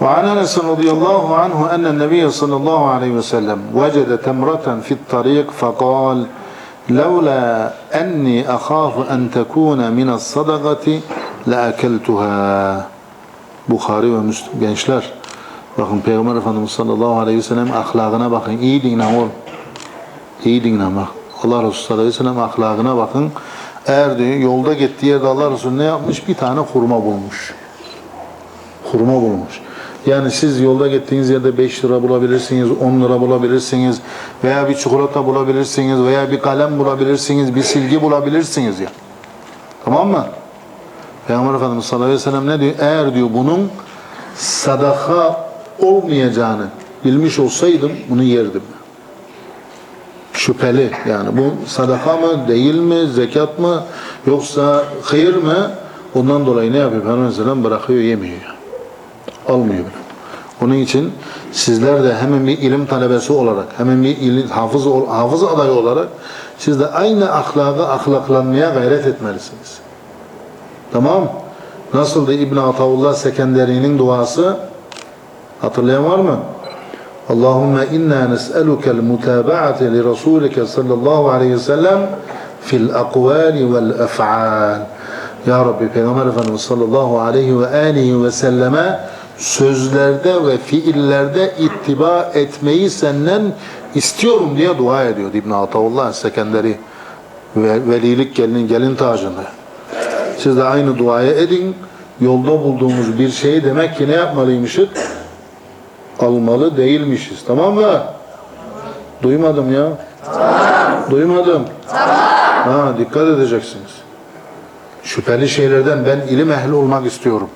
وعن انس رضي الله عنه ان النبي صلى الله عليه وسلم وجد تمرة في الطريق فقال لولا اني اخاف ان تكون من الصدقة لاكلتها Bukhari ve Müslüm gençler bakın Peygamber Efendimiz sallallahu aleyhi ve sellem ahlakına bakın iyi dinle oğlum iyi dinle bak Allah Resulü sallallahu aleyhi ve sellem ahlakına bakın eğer diyor yolda gittiği yerde Allah Resulü ne yapmış bir tane hurma bulmuş hurma bulmuş. Yani siz yolda gittiğiniz yerde 5 lira bulabilirsiniz, 10 lira bulabilirsiniz veya bir çikolata bulabilirsiniz veya bir kalem bulabilirsiniz, bir silgi bulabilirsiniz ya. Tamam mı? Peygamber Efendimiz sallallahu aleyhi ve sellem ne diyor? Eğer diyor bunun sadaka olmayacağını bilmiş olsaydım bunu yerdim. Şüpheli yani bu sadaka mı değil mi zekat mı yoksa hayır mı ondan dolayı ne yapıyor Peygamber Aleyhisselam bırakıyor yemiyor almıyor. Onun için sizler de hemen bir ilim talebesi olarak, hemen bir ilim, hafız, hafız adayı olarak siz de aynı ahlaka ahlaklanmaya gayret etmelisiniz. Tamam Nasıldı İbn Ataullah Sekenderi'nin duası? Hatırlayan var mı? Allahümme inna nes'elukel mutaba'ate li Rasulike sallallahu aleyhi ve sellem fil akvali vel ef'al. Ya Rabbi Peygamber Efendimiz sallallahu aleyhi ve aleyhi ve selleme sözlerde ve fiillerde ittiba etmeyi senden istiyorum diye dua ediyor İbn Ataullah Sekenderi ve velilik gelin gelin tacında. Siz de aynı duayı edin. Yolda bulduğumuz bir şeyi demek ki ne yapmalıymışız? Almalı değilmişiz. Tamam mı? Duymadım ya. Duymadım. Ha, dikkat edeceksiniz. Şüpheli şeylerden ben ilim ehli olmak istiyorum.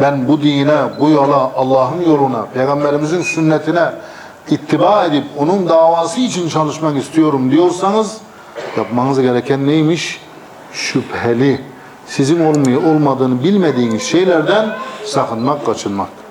Ben bu dine, bu yola, Allah'ın yoluna, Peygamberimizin sünnetine ittiba edip onun davası için çalışmak istiyorum diyorsanız yapmanız gereken neymiş? Şüpheli, sizin olmuyor olmadığını bilmediğiniz şeylerden sakınmak, kaçınmak.